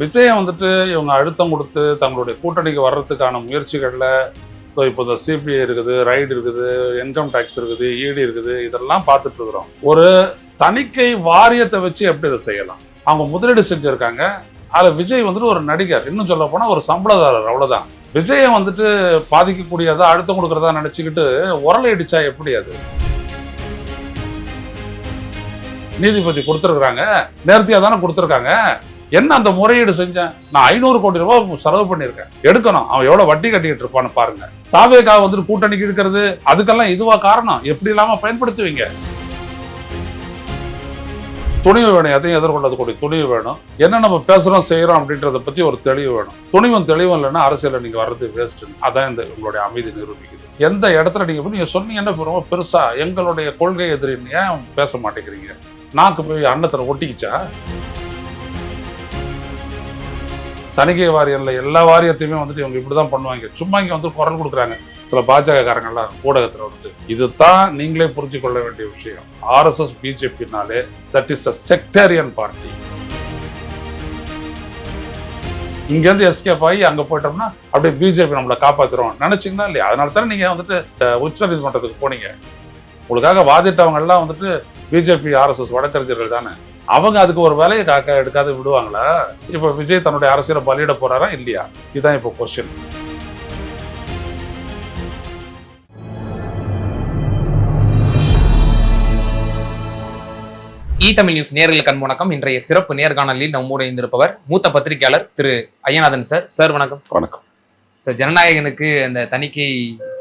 விஜயை வந்துட்டு இவங்க அழுத்தம் கொடுத்து தங்களுடைய கூட்டணிக்கு வர்றதுக்கான முயற்சிகளில் ஸோ இப்போ இந்த சிபிஐ இருக்குது ரைடு இருக்குது இன்கம் டேக்ஸ் இருக்குது இடி இருக்குது இதெல்லாம் பார்த்துட்டு இருக்கிறோம். ஒரு தணிக்கை வாரியத்தை வச்சு எப்படி இதை செய்யலாம்? அவங்க முதலீடு செஞ்சுருக்காங்க. அதில் விஜய் வந்துட்டு ஒரு நடிகர். இன்னும் சொல்ல போனால் ஒரு சம்பளதாரர் அவ்வளோதான் விஜயை வந்துட்டு பாதிக்கக்கூடியதா அழுத்தம் கொடுக்குறதா நினச்சிக்கிட்டு உரலை அடிச்சா எப்படி அது? நீதிபதி கொடுத்துருக்குறாங்க. நேர்த்தியாக தானே கொடுத்துருக்காங்க. என்ன அந்த முறையீடு செஞ்சேன்? நான் ஐநூறு கோடி ரூபாய் செலவு பண்ணியிருக்கேன். எடுக்கணும். அவன் எவ்வளவு வட்டி கட்டிக்கிட்டு இருப்பான்னு பாருங்க. தாவேக்காக வந்துட்டு கூட்டணிக்கு இருக்கிறது அதுக்கெல்லாம் இதுவா காரணம். எப்படி இல்லாம பயன்படுத்துவீங்க? துணிவு வேணும். எதையும் எதிர்கொள்ளக்கூடிய துணிவு வேணும். என்ன நம்ம பேசுறோம் செய்யறோம் அப்படின்றத பத்தி ஒரு தெளிவு வேணும். துணிவும் தெளிவும் இல்லைன்னா அரசியலில் நீங்க வர்றது வேஸ்ட் அதான் இந்த உங்களுடைய அமைதி நிரூபிக்குது. எந்த இடத்துல நீங்க போய் நீங்க சொன்னீங்கன்னா ரொம்ப பெருசா எங்களுடைய கொள்கை எதிரின்னு ஏன் பேச மாட்டேங்கிறீங்க? நாக்கு போய் அன்னத்தில் ஒட்டிக்கிச்சா? தணிக்கை வாரியம்ல எல்லா வாரியத்தையுமே வந்துட்டு இவங்க இப்படி தான் பண்ணுவாங்க. சும்மா இங்கே வந்து குரல் கொடுக்குறாங்க. சில பாஜகக்காரங்கள்லாம் ஊடகத்தில் வந்துட்டு இதுதான் நீங்களே புரிஞ்சு கொள்ள வேண்டிய விஷயம். RSS பிஜேபினாலே that is a sectarian party இங்கேருந்து எஸ்கேப் ஆகி அங்கே போயிட்டோம்னா அப்படியே பிஜேபி நம்மளை காப்பாற்றுறோம் நினைச்சீங்களா இல்லையா? அதனால தானே நீங்கள் வந்துட்டு உச்ச நீதிமன்றத்துக்கு போனீங்க. உங்களுக்காக வாதிட்டவங்க எல்லாம் வந்துட்டு பிஜேபி ஆர்எஸ்எஸ் வழக்கறிஞர்கள் தானே. அவங்க அதுக்கு ஒரு வேலையை காக்க எடுக்காத விடுவாங்களா? இப்போ விஜய் தன்னுடைய அரசியலை பலியிட போறாரா இல்லையா? இதுதான் இப்போ கொஸ்டின் இ தமிழ் நியூஸ் நேர்களுக்கு அன்பு வணக்கம் இன்றைய சிறப்பு நேர்காணலில் நம்மோடு இணைந்திருப்பவர் மூத்த பத்திரிகையாளர் திரு ஐயநாதன் சார். சார் வணக்கம். வணக்கம். சார் ஜனநாயகனுக்கு அந்த தணிக்கை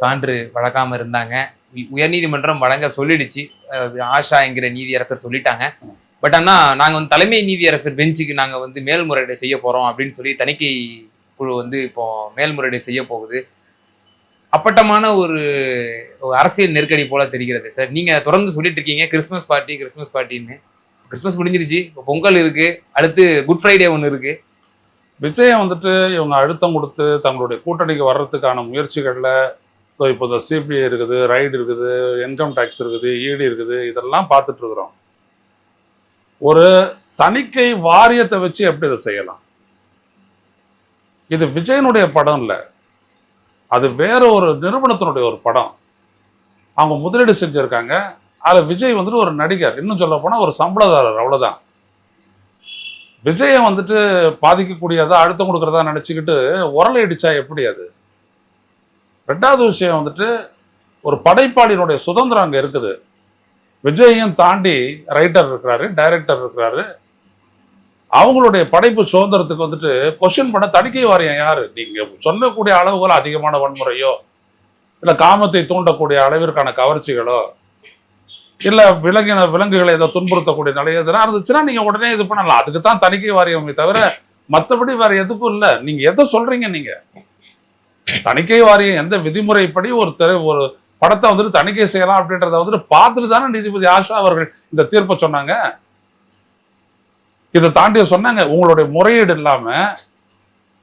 சான்று வழங்காம இருந்தாங்க. உயர்நீதிமன்றம் வழங்க சொல்லிடுச்சு. ஆஷா என்கிற நீதியரசர் சொல்லிட்டாங்க. பட் ஆனால் நாங்கள் வந்து தலைமை நீதியரசர் பெஞ்சுக்கு நாங்கள் வந்து மேல்முறையீடு செய்ய போகிறோம் அப்படின்னு சொல்லி தணிக்கை குழு வந்து இப்போ மேல்முறையீடு செய்ய போகுது. அப்பட்டமான ஒரு அரசியல் நெருக்கடி போல தெரிகிறது. சார் நீங்கள் தொடர்ந்து சொல்லிட்டு இருக்கீங்க கிறிஸ்மஸ் பார்ட்டி கிறிஸ்மஸ் பார்ட்டின்னு கிறிஸ்மஸ் முடிஞ்சிருச்சு இப்போ பொங்கல் இருக்கு அடுத்து குட் ஃப்ரைடே ஒன்று இருக்கு. விஜயம் வந்துட்டு இவங்க அழுத்தம் கொடுத்து தங்களுடைய கூட்டணிக்கு வர்றதுக்கான முயற்சிகளில் இப்போ இப்போ இந்த சிபிஐ இருக்குது ரைடு இருக்குது இன்கம் டேக்ஸ் இருக்குது இடி இருக்குது இதெல்லாம் பார்த்துட்டு இருக்கிறோம். ஒரு தணிக்கை வாரியத்தை வச்சு எப்படி இதை செய்யலாம்? இது விஜயனுடைய படம் இல்லை. அது வேற ஒரு நிறுவனத்தினுடைய ஒரு படம். அவங்க முதலீடு செஞ்சுருக்காங்க. அதில் விஜய் வந்துட்டு ஒரு நடிகர். இன்னும் சொல்ல போனால் ஒரு சம்பளதாரர் அவ்வளோதான் விஜயை வந்துட்டு பாதிக்கக்கூடியதா அழுத்தம் கொடுக்குறதா நினச்சிக்கிட்டு உரலை அடித்தா எப்படி அது? ரெண்டாவது விஷயம் வந்துட்டு ஒரு படைப்பாளியினுடைய சுதந்திரம் அங்கே இருக்குது. விஜயையும் தாண்டி ரைட்டர் இருக்கிறாரு டைரக்டர் இருக்கிறாரு. அவங்களுடைய படைப்பு சுதந்திரத்துக்கு வந்துட்டு கொஸ்டின் பண்ண தணிக்கை வாரியம் யாரு? நீங்க சொல்லக்கூடிய அளவுகள் அதிகமான வன்முறையோ இல்ல காமத்தை தூண்டக்கூடிய அளவிற்கான கவர்ச்சிகளோ இல்ல விலங்கின விலங்குகளை ஏதோ துன்புறுத்தக்கூடிய நிலை இதெல்லாம் இருந்துச்சுன்னா நீங்க உடனே இது பண்ணலாம். அதுக்கு தான் தணிக்கை வாரியமே தவிர மற்றபடி வேற எதுக்கும் இல்ல. நீங்க எதை சொல்றீங்க நீங்க? தணிக்கை வாரியம் எந்த விதிமுறைப்படி ஒரு ஒரு படத்தை வந்துட்டு தணிக்கை செய்யலாம் அப்படின்றத வந்துட்டு பார்த்துட்டு தானே நீதிபதி ஆஷா அவர்கள் இந்த தீர்ப்பை சொன்னாங்க. இதை தாண்டி சொன்னாங்க. உங்களுடைய முறையீடு இல்லாம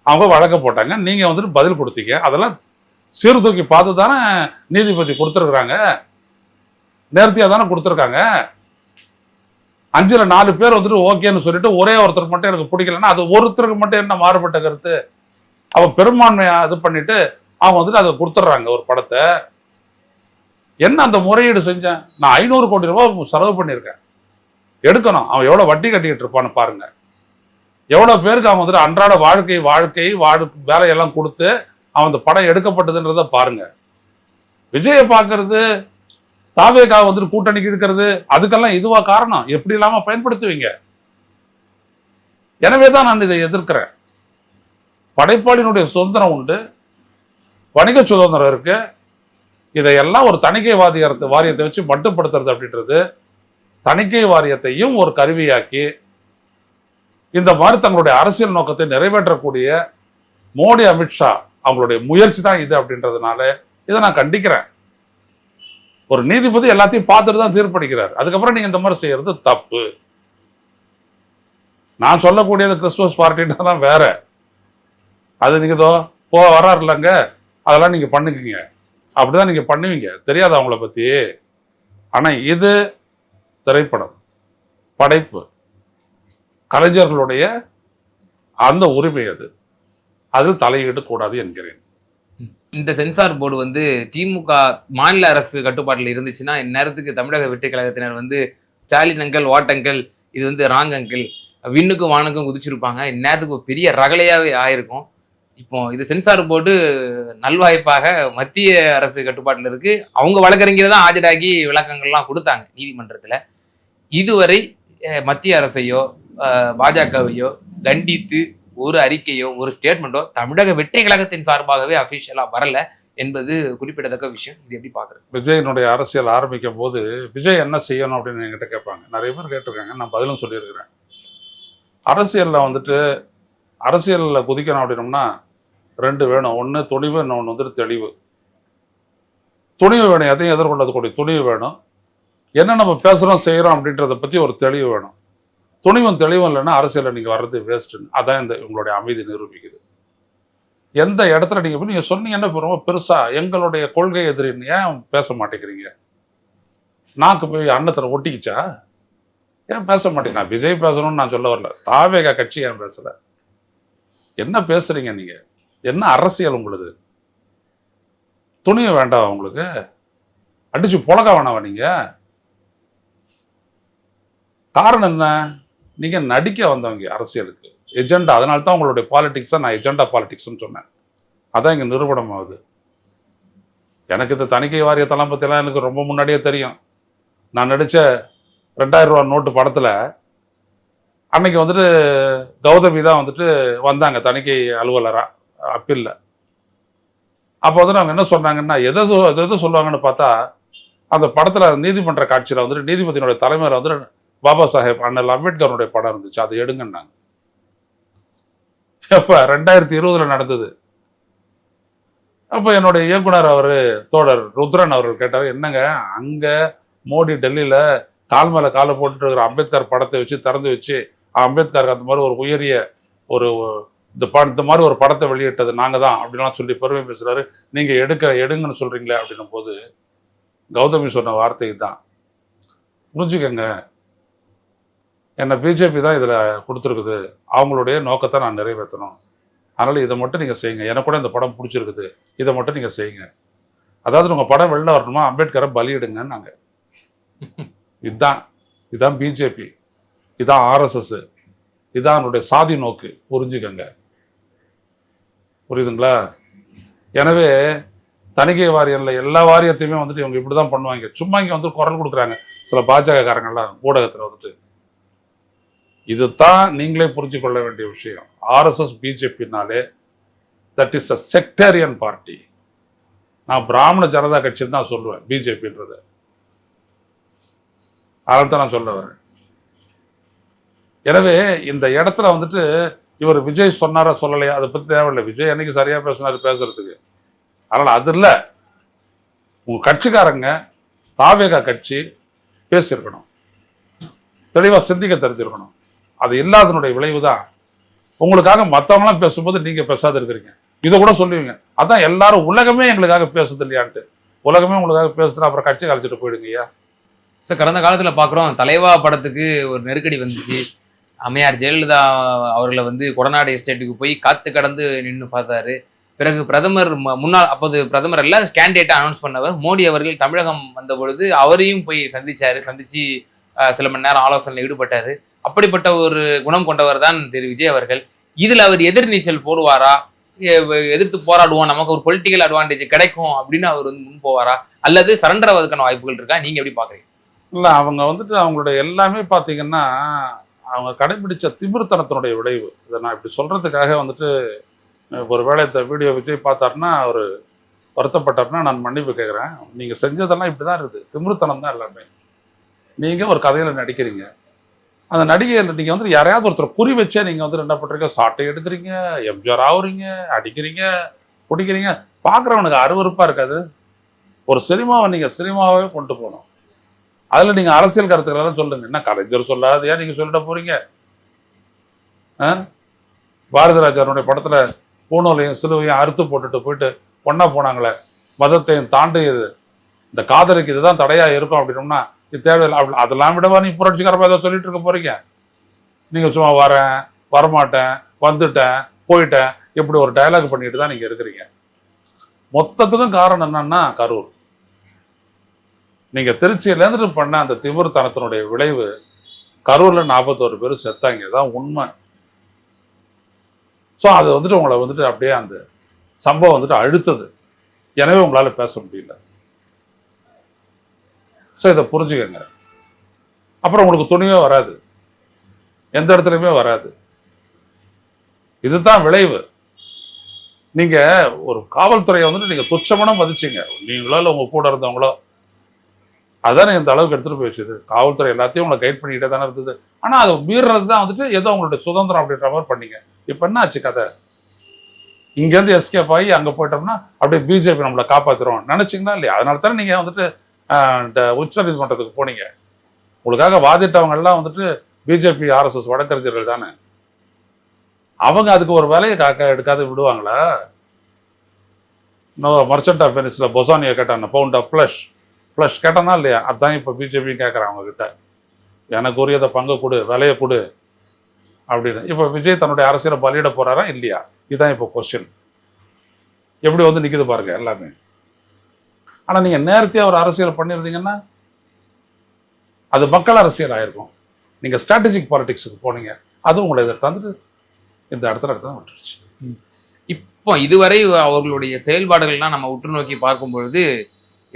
அவங்க வழக்க போட்டாங்க. நீங்க வந்துட்டு பதில் கொடுத்தீங்க. அதெல்லாம் சீர்தூக்கி பார்த்து தானே நீதிபதி கொடுத்துருக்குறாங்க. நேர்த்தியா தானே கொடுத்துருக்காங்க. அஞ்சுல நாலு பேர் வந்துட்டு ஓகேன்னு சொல்லிட்டு ஒரே ஒருத்தர் மட்டும் எனக்கு பிடிக்கலன்னா அது ஒருத்தருக்கு மட்டும் என்ன மாறுபட்ட கருத்து? அவன் பெரும்பான்மையா இது பண்ணிட்டு அவங்க வந்துட்டு அதை கொடுத்துட்றாங்க ஒரு படத்தை. என்ன அந்த முறையீடு செஞ்சேன்? நான் ஐநூறு கோடி ரூபாய் செலவு பண்ணியிருக்கேன். எடுக்கணும். அவன் எவ்வளோ வட்டி கட்டிக்கிட்டு இருப்பான்னு பாருங்க. எவ்வளோ பேருக்கு அவன் வந்துட்டு அன்றாட வாழ்க்கை வாழ்க்கை வாழ் வேலையெல்லாம் கொடுத்து அவன் அந்த படம் எடுக்கப்பட்டதுன்றத பாருங்க. விஜயை பார்க்கறது தாவேகா வந்துட்டு கூட்டணிக்கு இருக்கிறது அதுக்கெல்லாம் இதுவா காரணம்? எப்படி இல்லாமல் பயன்படுத்துவீங்க? எனவே தான் நான் இதை எதிர்க்கிறேன். படைப்பாளியினுடைய சுதந்திரம் உண்டு. வணிக சுதந்திரம் இருக்கு. இதையெல்லாம் ஒரு தணிக்கை வாரியத்தை வாரியத்தை வச்சு மட்டுப்படுத்துறது அப்படின்றது தணிக்கை வாரியத்தையும் ஒரு கருவியாக்கி இந்த மாதிரி தங்களுடைய அரசியல் நோக்கத்தை நிறைவேற்றக்கூடிய மோடி அமித்ஷா அவங்களுடைய முயற்சி தான் இது அப்படின்றதுனால இதை நான் கண்டிக்கிறேன். ஒரு நீதிபதி எல்லாத்தையும் பார்த்துட்டு தான் தீர்ப்பளிக்கிறார். அதுக்கப்புறம் நீங்க இந்த மாதிரி செய்யறது தப்பு. நான் சொல்லக்கூடியது கிறிஸ்துமஸ் பார்ட்டின்றதான் வேற. அது நீங்க இதோ போ வராரு இல்லைங்க அதெல்லாம் நீங்க பண்ணுக்குங்க. அப்படிதான் நீங்க பண்ணுவீங்க. தெரியாது அவங்கள பத்தி. ஆனா இது திரைப்படம் படைப்பு கலைஞர்களுடைய அந்த உரிமை அது. அதில் தலையிட கூடாது என்கிறேன். இந்த சென்சார் போர்டு வந்து திமுக மாநில அரசு கட்டுப்பாட்டில் இருந்துச்சுன்னா இந்நேரத்துக்கு தமிழக வெற்றி கழகத்தினர் வந்து ஸ்டாலின் அங்கல் வாட் இது வந்து ராங் அங்கிள் விண்ணுக்கும் வானுக்கும் குதிச்சிருப்பாங்க. இந்நேரத்துக்கு ஒரு பெரிய ரகலையாவே ஆயிருக்கும். இப்போ இது சென்சார் போர்டு நல்வாய்ப்பாக மத்திய அரசு கட்டுப்பாட்டில் இருக்கு. அவங்க வழக்கறிஞர் தான் ஆஜராகி விளக்கங்கள்லாம் கொடுத்தாங்க நீதிமன்றத்தில். இதுவரை மத்திய அரசையோ பாஜகவையோ கண்டித்து ஒரு அறிக்கையோ ஒரு ஸ்டேட்மெண்ட்டோ தமிழக வெற்றி கழகத்தின் சார்பாகவே அஃபிஷியலாக வரல என்பது குறிப்பிடத்தக்க விஷயம். இது எப்படி பார்க்குறது விஜயனுடைய அரசியல் ஆரம்பிக்கும் போது விஜய் என்ன செய்யணும்? அப்படின்னு என்கிட்ட கேட்பாங்க. நிறைய பேர் கேட்டிருக்காங்க. நான் பதிலும் சொல்லியிருக்கிறேன். அரசியலில் வந்துட்டு அரசியலில் குதிக்கணும் அப்படின்னோம்னா ரெண்டு வேணும். ஒன்று துணிவு இன்னொன்று வந்துட்டு தெளிவு. துணிவு வேணும். எதையும் எதிர்கொள்ளக்கூடிய துணிவு வேணும். என்ன நம்ம பேசுகிறோம் செய்கிறோம் அப்படின்றத பற்றி ஒரு தெளிவு வேணும். துணிவும் தெளிவும் இல்லைன்னா அரசியலில் நீங்கள் வர்றது வேஸ்ட்டுன்னு அதான் இந்த உங்களுடைய அமைதி நிரூபிக்குது. எந்த இடத்துல நீங்கள் போய் நீங்கள் சொன்னீங்கன்னா இப்ப ரொம்ப பெருசாக எங்களுடைய கொள்கை எதிரின்னு ஏன் பேச மாட்டேங்கிறீங்க? நாக்கு போய் அன்னத்தில் ஒட்டிக்கிச்சா? ஏன் பேச மாட்டேங்க? நான் விஜய் பேசணும்னு நான் சொல்ல வரல. தாவேகா கட்சி ஏன் பேசலை? என்ன பேசுறீங்க நீங்க? என்ன அரசியல் உங்களுது? துணிய வேண்டாம் உங்களுக்கு? அடிச்சு புழக்க வேணாவா நீங்க? காரணம் என்ன? நீங்க நடிக்க வந்தவங்க அரசியலுக்கு. எஜெண்டா அதனால தான் உங்களுடைய பாலிடிக்ஸை நான் எஜெண்டா பாலிடிக்ஸ்னு சொன்னேன். அதான் இங்க நிறுவனம் ஆகுது. எனக்கு இந்த தணிக்கை வாரியத்தெல்லாம் பற்றிலாம் எனக்கு ரொம்ப முன்னாடியே தெரியும். நான் நடித்த ரெண்டாயிரம் ரூபா நோட்டு படத்தில் அன்னைக்கு வந்துட்டு கௌதமி தான் வந்துட்டு வந்தாங்க தணிக்கை அலுவலராக அப்பீலில். அப்போ வந்து அவங்க என்ன சொன்னாங்கன்னா எதை எதை சொல்லுவாங்கன்னு பார்த்தா அந்த படத்தில் நீதிமன்ற காட்சியில் வந்துட்டு நீதிபதியினுடைய தலைமையில் வந்துட்டு பாபா சாஹேப் அண்ணல் அம்பேத்கருடைய படம் இருந்துச்சு அதை எடுங்கன்னாங்க. எப்போ ரெண்டாயிரத்தி இருபதில் நடந்தது. அப்போ என்னுடைய இயக்குனர் அவர் தோழர் ருத்ரன் அவர்கள் கேட்டார் என்னங்க அங்கே மோடி டெல்லியில் கால் மேலே காலை போட்டுட்டு இருக்கிற அம்பேத்கர் படத்தை வச்சு திறந்து வச்சு அம்பேத்கருக்கு அந்த மாதிரி ஒரு உயரிய ஒரு இந்த ப இந்த மாதிரி ஒரு படத்தை வெளியிட்டது நாங்கள் தான் அப்படின்லாம் சொல்லி பெருமை பேசுகிறாரு நீங்கள் எடுக்கிற எடுங்கன்னு சொல்கிறீங்களே அப்படின்னும் போது கௌதமி சொன்ன வார்த்தை தான் புரிஞ்சுக்கங்க. என்னை பிஜேபி தான் இதில் கொடுத்துருக்குது. அவங்களுடைய நோக்கத்தை நான் நிறைவேற்றணும். அதனால் இதை மட்டும் நீங்கள் செய்யுங்க. எனக்கு கூட இந்த படம் பிடிச்சிருக்குது. இதை மட்டும் நீங்கள் செய்யுங்க. அதாவது உங்கள் படம் வெளில வரணுமா? அம்பேத்கரை பலியிடுங்கன்னாங்க. இதுதான் இதுதான் பிஜேபி இதான் ஆர்எஸ்எஸ் இதான் அவனுடைய சாதி நோக்கு. புரிஞ்சுக்கங்க. புரியுதுங்களா? எனவே தணிக்கை வாரியம்ல எல்லா வாரியத்தையுமே வந்துட்டு இவங்க இப்படி தான் பண்ணுவாங்க. சும்மா இங்கே வந்து குரல் கொடுக்குறாங்க. சில பாஜக காரங்கள்லாம் ஊடகத்தில் வந்துட்டு. இதுதான் நீங்களே புரிஞ்சு கொள்ள வேண்டிய விஷயம். RSS பிஜேபினாலே that is a sectarian party நான் பிராமண ஜனதா கட்சின்னு தான் சொல்லுவேன் பிஜேபின்றத அதனால தான் நான் சொல்ல வரேன். எனவே இந்த இடத்துல வந்துட்டு இவர் விஜய் சொன்னாரா சொல்லலையா? அதை பற்றி தேவையில்லை. விஜய் அன்னைக்கு சரியாக பேசினார் பேசுறதுக்கு. அதனால் அது இல்லை. உங்கள் கட்சிக்காரங்க தாவேகா கட்சி பேசியிருக்கணும். தெளிவாக சிந்திக்க தெரிஞ்சிருக்கணும். அது இல்லாதனுடைய விளைவு தான் உங்களுக்காக மற்றவங்களாம் பேசும்போது நீங்கள் பேசாத இருக்கிறீங்க. இதை கூட சொல்லுவீங்க. அதான் எல்லாரும் உலகமே எங்களுக்காக பேசுது இல்லையான்ட்டு. உலகமே உங்களுக்காக பேசுனா அப்புறம் கட்சி கழிச்சிட்டு போயிடுங்கய்யா சார் கடந்த காலத்தில் பார்க்குறோம் தலைவா படத்துக்கு ஒரு நெருக்கடி வந்துச்சு. அம்மையார் ஜெயலலிதா அவர்களை வந்து கொடநாடு எஸ்டேட்டுக்கு போய் காத்து கடந்து நின்று பார்த்தாரு. பிறகு பிரதமர் முன்னாள் அப்போது பிரதமர் அல்ல கேண்டிடேட்டை அனௌன்ஸ் பண்ணவர். மோடி அவர்கள் தமிழகம் வந்த பொழுது அவரையும் போய் சந்திச்சாரு. சந்திச்சு சில மணி நேரம் ஆலோசனையில் ஈடுபட்டாரு. அப்படிப்பட்ட ஒரு குணம் கொண்டவர் தான் திரு. விஜய் அவர்கள். இதில் அவர் எதிர்நீச்சல் போடுவாரா? எதிர்த்து போராடுவோம். நமக்கு ஒரு பொலிட்டிக்கல் அட்வான்டேஜ் கிடைக்கும் அப்படின்னு அவர் வந்து முன் போவாரா? அல்லது சரண்டர் ஆவதற்கான வாய்ப்புகள் இருக்கா? நீங்க எப்படி பாக்குறீங்க இல்ல அவங்க வந்துட்டு அவங்களுடைய எல்லாமே பாத்தீங்கன்னா அவங்க கடைபிடிச்ச திமிர்த்தனத்தினுடைய விளைவு. இதை நான் இப்படி சொல்கிறதுக்காக வந்துட்டு ஒரு வேலை வீடியோ விஜய் பார்த்தாருன்னா அவர் வருத்தப்பட்டார்னா நான் மன்னிப்பு கேட்குறேன் நீங்கள் செஞ்சதெல்லாம் இப்படி தான் இருக்குது. திமிர்த்தனம் தான் எல்லாமே. நீங்கள் ஒரு கதையில் நடிக்கிறீங்க. அந்த நடிகையில் நீங்கள் வந்து யாரையாவது ஒருத்தர் குறி வச்சே நீங்கள் வந்து என்ன பண்ணுறீங்க சாட்டை எடுக்கிறீங்க எம்ஜிஆர் ஆகுறீங்க அடிக்கிறீங்க பிடிக்கிறீங்க பார்க்குறவனுக்கு அருவறுப்பாக இருக்காது. ஒரு சினிமாவை நீங்கள் சினிமாவே கொண்டு போகணும். அதில் நீங்கள் அரசியல் கருத்துக்களெல்லாம் சொல்லுங்க. என்ன கலைஞர் சொல்லாதையா நீங்கள் சொல்லிட போகிறீங்க ஆ? பாரதிராஜனுடைய படத்தில் பூணூலையும் சிலுவையும் அறுத்து போட்டுட்டு போயிட்டு பொண்ணா போனாங்களே. மதத்தையும் தாண்டியது. இந்த காதலுக்கு இதுதான் தடையாக இருக்கும் அப்படின்னோம்னா இது தேவையில்லை. அப்படி அதெல்லாம் விடவா நீ புரட்சிகரமாக ஏதோ சொல்லிட்டு இருக்க போகிறீங்க நீங்கள் சும்மா வரேன் வரமாட்டேன் வந்துட்டேன் போயிட்டேன். இப்படி ஒரு டயலாக் பண்ணிட்டு தான் நீங்கள் இருக்கிறீங்க. மொத்தத்துக்கும் காரணம் என்னன்னா கரூர். நீங்க திருச்சியில இருந்து பண்ண அந்த திமிர்த்தனத்தினுடைய விளைவு கரூர்ல நாற்பத்தோரு பேர் செத்தாங்க. தான் உண்மை. ஸோ அது வந்துட்டு உங்களை வந்துட்டு அப்படியே அந்த சம்பவம் வந்துட்டு அழுத்தது. எனவே உங்களால பேச முடியல. ஸோ இதை புரிஞ்சுக்கங்க. அப்புறம் உங்களுக்கு துணிவே வராது. எந்த இடத்துலையுமே வராது. இதுதான் விளைவு. நீங்க ஒரு காவல்துறையை வந்துட்டு நீங்க துச்சமான மதிச்சீங்க. நீங்களோ இல்லை உங்க கூட இருந்தவங்களோ அதானே இந்த அளவுக்கு எடுத்துகிட்டு போயிடுச்சு காவல்துறை எல்லாத்தையும் உங்களை கைட் பண்ணிக்கிட்டே தானே இருந்தது. ஆனால் அதை மீறுறது தான் வந்துட்டு ஏதோ உங்களுடைய சுதந்திரம் அப்படின்ற மாதிரி பண்ணீங்க. இப்போ என்ன ஆச்சு கதை? இங்கேருந்து எஸ்கேப் ஆகி அங்கே போயிட்டோம்னா அப்படியே பிஜேபி நம்மளை காப்பாற்றுறோம் நினைச்சீங்களா இல்லையா? அதனால தானே நீங்கள் வந்துட்டு இந்த உச்ச நீதிமன்றத்துக்கு போனீங்க. உங்களுக்காக வாதிட்டவங்கெல்லாம் வந்துட்டு பிஜேபி ஆர்எஸ்எஸ் வழக்கறிஞர்கள் தானே. அவங்க அதுக்கு ஒரு வேலையை காக்க எடுக்காது விடுவாங்களா? இன்னும் மர்ச்சன்ட் ஆஃப் வெனிஸில் பொசானியை கேட்டாங்க பவுண்ட் ஆஃப் ஃப்ளஷ் ஃப்ளஷ் கேட்டனா இல்லையா? அதுதான் இப்போ பிஜேபி கேட்குறாங்க அவங்கக்கிட்ட எனக்கு உரியதை பங்கு கொடு விலையை கொடு அப்படின்னு. இப்போ விஜய் தன்னுடைய அரசியலை பலியிட போகிறாரா இல்லையா? இதுதான் இப்போ கொஸ்டின் எப்படி வந்து நிற்கிது பாருங்க எல்லாமே. ஆனால் நீங்கள் நேரத்தையே ஒரு அரசியல் பண்ணியிருந்தீங்கன்னா அது மக்கள் அரசியல் ஆயிருக்கும். நீங்கள் ஸ்ட்ராட்டஜிக் பாலிடிக்ஸுக்கு போனீங்க. அது உங்களை இதை தந்துட்டு இந்த இடத்துல இடத்துல விட்டுருச்சு. இப்போ இதுவரை அவர்களுடைய செயல்பாடுகள்லாம் நம்ம உற்று நோக்கி பார்க்கும் பொழுது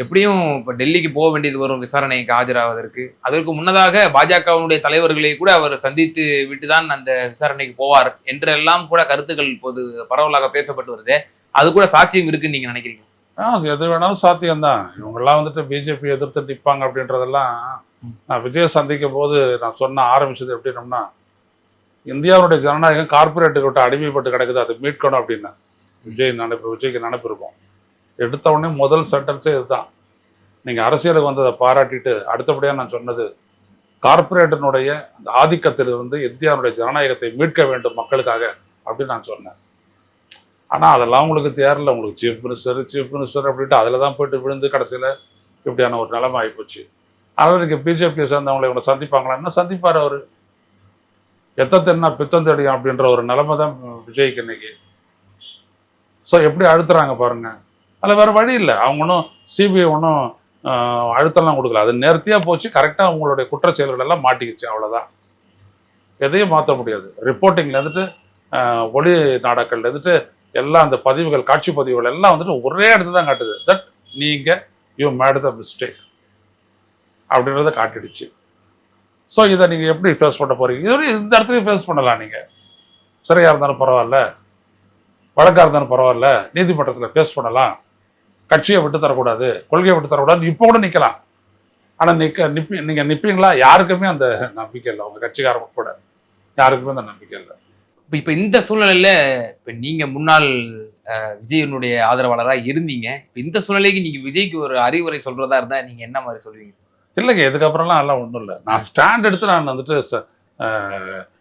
எப்படியும் இப்போ டெல்லிக்கு போக வேண்டியது வரும் விசாரணைக்கு ஆஜராவதற்கு. அதற்கு முன்னதாக பாஜகவினுடைய தலைவர்களை கூட அவர் சந்தித்து விட்டுதான் அந்த விசாரணைக்கு போவார் என்றெல்லாம் கூட கருத்துக்கள் இப்போது பரவலாக பேசப்பட்டு வருது. அது கூட சாட்சியம் இருக்குன்னு நீங்க நினைக்கிறீங்க? ஆ எது வேணாலும் சாத்தியம்தான். இவங்கெல்லாம் வந்துட்டு பிஜேபி எதிர்த்து நிற்பாங்க அப்படின்றதெல்லாம் நான் விஜய் சந்திக்கும் போது நான் சொன்ன ஆரம்பிச்சது எப்படின்னம்னா இந்தியாவுடைய ஜனநாயகம் கார்பரேட்டுக்கு விட்டு அடிமைப்பட்டு கிடக்குது. அதை மீட்கணும் அப்படின்னு. விஜய் நினைப்பு விஜய்க்கு நினைப்பு இருக்கும். எடுத்த உடனே முதல் சென்டென்ஸே இதுதான். நீங்கள் அரசியலுக்கு வந்ததை பாராட்டிட்டு அடுத்தபடியாக நான் சொன்னது கார்பரேட்டனுடைய அந்த ஆதிக்கத்திலிருந்து இந்தியாவுடைய ஜனநாயகத்தை மீட்க வேண்டும் மக்களுக்காக அப்படின்னு நான் சொன்னேன். ஆனால் அதெல்லாம் உங்களுக்கு தேரல உங்களுக்கு சீஃப் மினிஸ்டர் சீஃப் மினிஸ்டர் அப்படின்ட்டு அதில் தான் போயிட்டு விழுந்து கடைசியில் இப்படியான ஒரு நிலைமை ஆகிப்போச்சு அதனால் இங்கே பிஜேபியை சேர்ந்தவங்களை இவங்களை சந்திப்பாங்களான்னா சந்திப்பார் அவர்? எத்தத்தென்னா பித்தம் தேடியும் அப்படின்ற ஒரு நிலைமை தான் விஜய்க்கு இன்னைக்கு. ஸோ எப்படி அழுத்துறாங்க பாருங்கள் அதில் வேறு வழி இல்லை. அவங்க ஒன்றும் சிபிஐ ஒன்றும் அழுத்தம்லாம் கொடுக்கல. அது நேர்த்தியாக போச்சு. கரெக்டாக அவங்களுடைய குற்றச்செயல்கள் எல்லாம் மாட்டிக்கிச்சு. அவ்வளோதான் எதையும் மாற்ற முடியாது. ரிப்போர்ட்டிங்லேருந்துட்டு ஒளி நாடகங்கள்ல இருந்துட்டு எல்லாம் அந்த பதிவுகள் காட்சி பதிவுகள் எல்லாம் வந்துட்டு ஒரே இடத்துல தான் காட்டுது. தட் நீங்கள் யூ மேட் த மிஸ்டேக் அப்படின்றத காட்டிடுச்சு. ஸோ இதை நீங்கள் எப்படி ஃபேஸ் பண்ண போகிறீங்க இது இந்த இடத்துலையும் ஃபேஸ் பண்ணலாம் நீங்கள் சிறையாக இருந்தாலும் பரவாயில்ல. வழக்காக இருந்தாலும் பரவாயில்ல. நீதிமன்றத்தில் ஃபேஸ் பண்ணலாம். கட்சியை விட்டு தரக்கூடாது கொள்கையை விட்டு தரக்கூடாது இப்போ கூட நிற்கலாம் ஆனால் நிற்க நிப்பி நீங்கள் நிற்பீங்களா யாருக்குமே அந்த நம்பிக்கை இல்லை. உங்கள் கட்சிக்காரங்க கூட யாருக்குமே அந்த நம்பிக்கை இல்லை. இப்போ இப்போ இந்த சூழ்நிலையில இப்போ நீங்க முன்னாள் விஜயனுடைய ஆதரவாளரா இருந்தீங்க. இப்போ இந்த சூழ்நிலைக்கு நீங்க விஜய்க்கு ஒரு அறிவுரை சொல்றதா இருந்தா நீங்க என்ன மாதிரி சொல்லுவீங்க இல்லைங்க இதுக்கப்புறம்லாம் எல்லாம் ஒன்றும் இல்லை. நான் ஸ்டாண்ட் எடுத்து நான் வந்துட்டு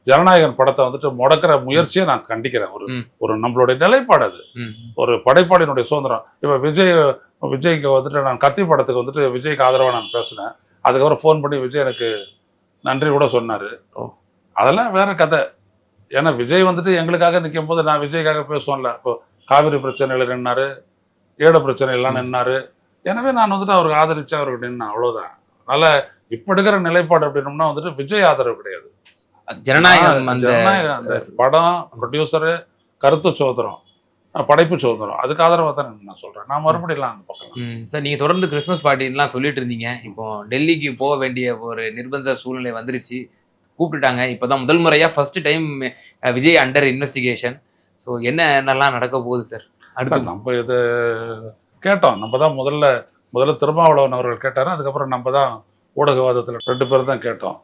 ஜனநாயகன் படத்தை வந்துட்டு முடக்கிற முயற்சியை நான் கண்டிக்கிறேன். ஒரு. ஒரு நம்மளுடைய நிலைப்பாடு அது. ஒரு படைப்பாளியினுடைய சுதந்திரம். இப்போ விஜய் விஜய்க்கு வந்துட்டு நான் கத்தி படத்துக்கு வந்துட்டு விஜய்க்கு ஆதரவாக நான் பேசினேன். அதுக்கப்புறம் ஃபோன் பண்ணி விஜய் எனக்கு நன்றி கூட சொன்னார். அதெல்லாம் வேற கதை. ஏன்னா விஜய் வந்துட்டு எங்களுக்காக நிற்கும் போது நான் விஜய்க்காக பேசுவேன்ல. இப்போ காவிரி பிரச்சனையில் நின்னாரு ஈழ பிரச்சனை எல்லாம் நின்னாரு. எனவே நான் வந்துட்டு அவருக்கு ஆதரிச்சு அவருக்கு நின்னேன். அவ்வளவுதான். அதனால இப்ப எடுக்கிற நிலைப்பாடு அப்படின்னம்னா வந்துட்டு விஜய் ஆதரவு கிடையாது. ஜனநாயகம் அந்த படம் ப்ரொடியூசரு கருத்து சுதந்திரம் அஹ் படைப்பு சுதந்திரம் அதுக்கு ஆதரவாக தான் நான் சொல்றேன். நான் மறுபடியும் அந்த பக்கம் சார் நீங்க தொடர்ந்து கிறிஸ்மஸ் பார்ட்டின்லாம் சொல்லிட்டு இருந்தீங்க. இப்போ டெல்லிக்கு போக வேண்டிய ஒரு நிர்பந்த சூழ்நிலை வந்துருச்சு. கூப்பிட்டுட்டாங்க. இப்போதான் முதல் முறையா first time Vijay under investigation so என்ன என்னெல்லாம் நடக்க போகுது சார்? அடுத்து நம்ம இது கேட்டோம். நம்ம தான் முதல்ல முதல்ல திருமாவளவன் அவர்கள் கேட்டாரு. அதுக்கப்புறம் நம்ம தான் ஊடகவாதத்தில் ரெண்டு பேரும் தான் கேட்டோம்.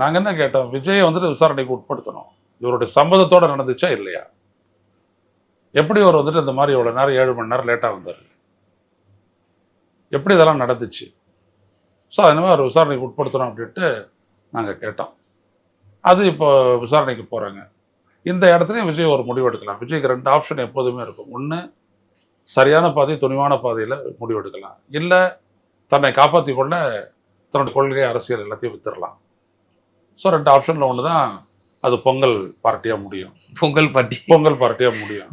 நாங்கள் என்ன கேட்டோம்? விஜயை வந்துட்டு விசாரணைக்கு உட்படுத்தணும். இவருடைய சம்மதத்தோடு நடந்துச்சா இல்லையா? எப்படி அவர் வந்துட்டு இந்த மாதிரி இவ்வளோ நேரம் ஏழு மணி நேரம் லேட்டாக வந்தார்? எப்படி இதெல்லாம் நடந்துச்சு? ஸோ அதனால அவர் விசாரணைக்கு உட்படுத்தணும் அப்படின்ட்டு நாங்கள் கேட்டோம். அது இப்போ விசாரணைக்கு போகிறாங்க இந்த இடத்துலையும் விஜய் ஒரு முடிவு எடுக்கலாம். விஜய்க்கு ரெண்டு ஆப்ஷன் எப்போதுமே இருக்கும். ஒன்று சரியான பாதை துணிவான பாதையில் முடிவெடுக்கலாம் இல்லை தன்னை காப்பாற்றி கொள்ள தன்னுடைய கொள்கை அரசியல் எல்லாத்தையும் வித்துடலாம். ஸோ ரெண்டு ஆப்ஷனில் ஒன்று தான் அது பொங்கல் பார்ட்டியா முடியும். பொங்கல் பார்ட்டி பொங்கல் பார்ட்டியா முடியும்.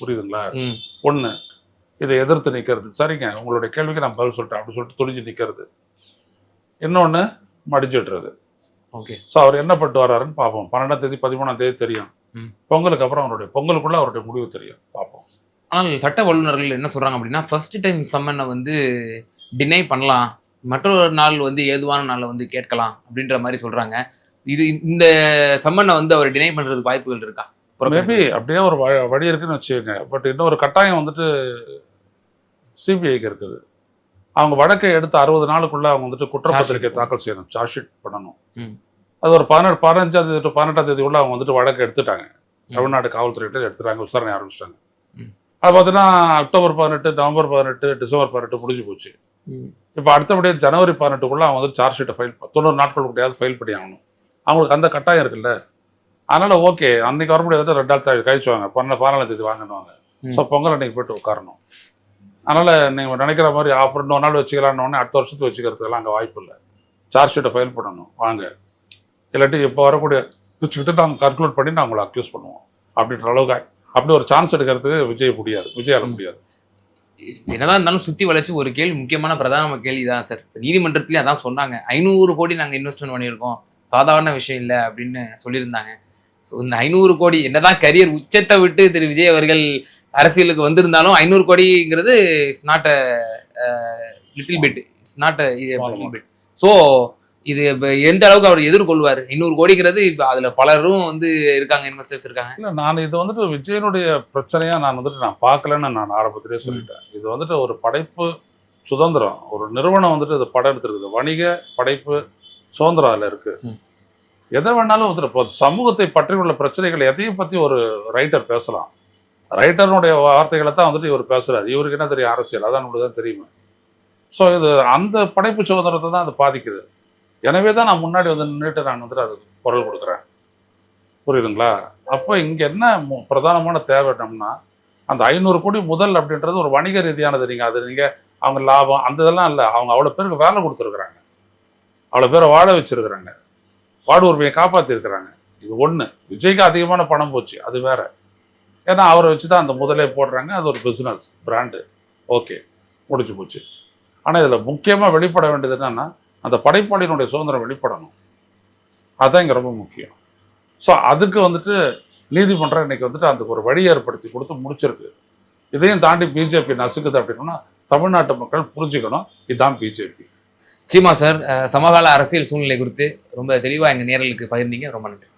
புரியுதுங்களா? ம். ஒண்ணு இதை எதிர்த்து நிக்கிறது. சரிங்க உங்களுடைய கேள்விக்கு நான் பதில் சொல்லிட்டேன் அப்படி சொல்லிட்டு துணிஞ்சு நிக்கிறது. இன்னொன்னு மடிச்சிடுறது. ஓகே. ஸோ அவர் என்ன பண்ணிட்டு வர்றாருன்னு பார்ப்போம். பன்னெண்டாம் தேதி பதிமூணாம் தேதி தெரியும். பொங்கலுக்கு அப்புறம் அவருடைய பொங்கலுக்குள்ள அவருடைய முடிவு தெரியும். பார்ப்போம். ஆனால் சட்ட வல்லுநர்கள் என்ன சொல்றாங்க அப்படின்னா ஃபர்ஸ்ட் டைம் சம்மனை வந்து டினை பண்ணலாம். மற்றொரு நாள் வந்து ஏதுவான நாள்ல வந்து கேட்கலாம் அப்படின்ற மாதிரி சொல்றாங்க. இது இந்த சம்மனை வந்து அவர் டினை பண்றதுக்கு வாய்ப்புகள் இருக்கா? மேபி அப்படியே ஒரு வழி இருக்குன்னு வச்சுக்கோங்க. பட் இன்னொரு கட்டாயம் வந்துட்டு சிபிஐக்கு இருக்குது. அவங்க வழக்கை எடுத்து அறுபது நாளுக்குள்ள அவங்க வந்துட்டு குற்றப்பத்திரிக்கை தாக்கல் செய்யணும். சார்ஜ் ஷீட் பண்ணணும். அது ஒரு பதினெட்டு பதினஞ்சாம் தேதி to பதினெட்டாம் தேதிக்குள்ள அவங்க வந்துட்டு வழக்கு எடுத்துட்டாங்க. தமிழ்நாடு காவல்துறையிட்ட எடுத்துட்டாங்க விசாரணை ஆரம்பிச்சிட்டாங்க. அது பார்த்தீங்கன்னா அக்டோபர் பதினெட்டு நவம்பர் பதினெட்டு டிசம்பர் பதினெட்டு முடிஞ்சு போச்சு. இப்போ அடுத்தபடியாக ஜனவரி பதினெட்டுக்குள்ள அவங்க வந்து சார்ஜ் ஷீட்டை ஃபைல் தொண்ணூறு நாட்களுக்குடையாவது ஃபைல் பண்ணி ஆகணும். அவங்களுக்கு அந்த கட்டாயம் இருக்குல்ல. அதனால ஓகே அன்னைக்கு வர முடியாது ரெண்டு நாள் த- கழிச்சு வாங்க பன்ன பதினாலாம் தேதி வாங்கினுவாங்க. ம். ஸோ பொங்கல் அன்னைக்கு போயிட்டு உட்காரணும். அதனால நீங்க நினைக்கிற மாதிரி அப்புறம் இன்னொரு நாள் வச்சுக்கலாம்னு உடனே அடுத்த வருஷத்துக்கு வச்சுக்கிறதுக்கெல்லாம் அங்கே வாய்ப்பு இல்லை. சார்ஜ் ஷீட்டை ஃபைல் பண்ணணும் வாங்க. இல்லாட்டி இப்போ வரக்கூடிய வச்சுக்கிட்டு நாங்கள் கல்குலேட் பண்ணி நாங்கள் உங்களை அக்யூஸ் பண்ணுவோம். அப்படின்ற அளவுக்கு அப்படி ஒரு சான்ஸ் எடுக்கிறதுக்கு விஜய் முடியாது. விஜயால முடியாது. என்னதான் இருந்தாலும் சுத்தி வளைச்சு ஒரு கேள்வி முக்கியமான பிரதான கேள்வி தான் சார் நீதிமன்றத்திலே அதான் சொன்னாங்க. ஐநூறு கோடி நாங்க இன்வெஸ்ட்மெண்ட் பண்ணியிருக்கோம். சாதாரண விஷயம் இல்லை அப்படின்னு சொல்லியிருந்தாங்க. ஸோ இந்த ஐநூறு கோடி என்னதான் கரியர் உச்சத்தை விட்டு திரு விஜய் அவர்கள் அரசியலுக்கு வந்திருந்தாலும் ஐநூறு கோடிங்கிறது it's not little bit it's not little amount. Bit so இது எந்த அளவுக்கு அவர் எதிர்கொள்வார்? ஐநூறு கோடிங்கிறது இப்போ அதுல பலரும் வந்து இருக்காங்க இன்வெஸ்டர்ஸ் இருக்காங்க. இல்லை நான் இது வந்துட்டு விஜயனுடைய பிரச்சனையா நான் வந்துட்டு நான் பார்க்கலன்னு நான் ஆரம்பத்திலே சொல்லிட்டேன். இது வந்துட்டு ஒரு படைப்பு சுதந்திரம். ஒரு நிறுவனம் வந்துட்டு இது படம் எடுத்திருக்குது. வணிக படைப்பு சுதந்திரம் அதில் இருக்கு. ம். எதை வேணாலும் வந்துட்டு இப்போ சமூகத்தை பற்றி உள்ள பிரச்சனைகள் எதையும் பற்றி ஒரு ரைட்டர் பேசலாம். ரைட்டருடைய வார்த்தைகளை தான் வந்துட்டு இவர் பேசுறாரு. இவருக்கு என்ன தெரியும் அரசியல்? அதான் நம்மளுக்கு தான் தெரியுமே. ஸோ இது அந்த படைப்பு சுதந்திரத்தை தான் அது பாதிக்குது. எனவே தான் நான் முன்னாடி வந்து நின்றுட்டு நான் வந்துட்டு அதுக்கு குரல் கொடுக்குறேன். புரியுதுங்களா? அப்போ இங்கே என்ன பிரதானமான தேவை என்னம்னா அந்த ஐநூறு கோடி முதல் அப்படின்றது ஒரு வணிக ரீதியானது. நீங்கள் அது நீங்கள் அவங்க லாபம் அந்த இதெல்லாம் இல்லை. அவங்க அவ்வளோ பேருக்கு வேலை கொடுத்துருக்குறாங்க. அவ்வளோ பேரை வாழ வச்சிருக்கிறாங்க. வார்டு உரிமையை காப்பாற்றிருக்கிறாங்க இது ஒன்று விஜய்க்கு அதிகமான பணம் போச்சு. அது வேற. ஏன்னா அவரை வச்சு தான் அந்த முதலே போடுறாங்க. அது ஒரு பிஸ்னஸ் பிராண்டு ஓகே முடிஞ்சு போச்சு. ஆனால் இதில் முக்கியமாக வெளிப்பட வேண்டியது என்னென்னா அந்த படைப்பாளியினுடைய சுதந்திரம் வெளிப்படணும். அதுதான் இங்கே ரொம்ப முக்கியம். ஸோ அதுக்கு வந்துட்டு நீதிமன்றம் இன்னைக்கு வந்துட்டு அதுக்கு ஒரு வழி ஏற்படுத்தி கொடுத்து முடிச்சிருக்கு. இதையும் தாண்டி பிஜேபி நசுக்குது அப்படின்னா தமிழ்நாட்டு மக்கள் புரிஞ்சுக்கணும். இதுதான் பிஜேபி சீமா சார் சமகால அரசியல் சூழ்நிலை குறித்து ரொம்ப தெளிவாக எங்கள் நேரலுக்கு பகிர்ந்தீங்க. ரொம்ப நன்றி.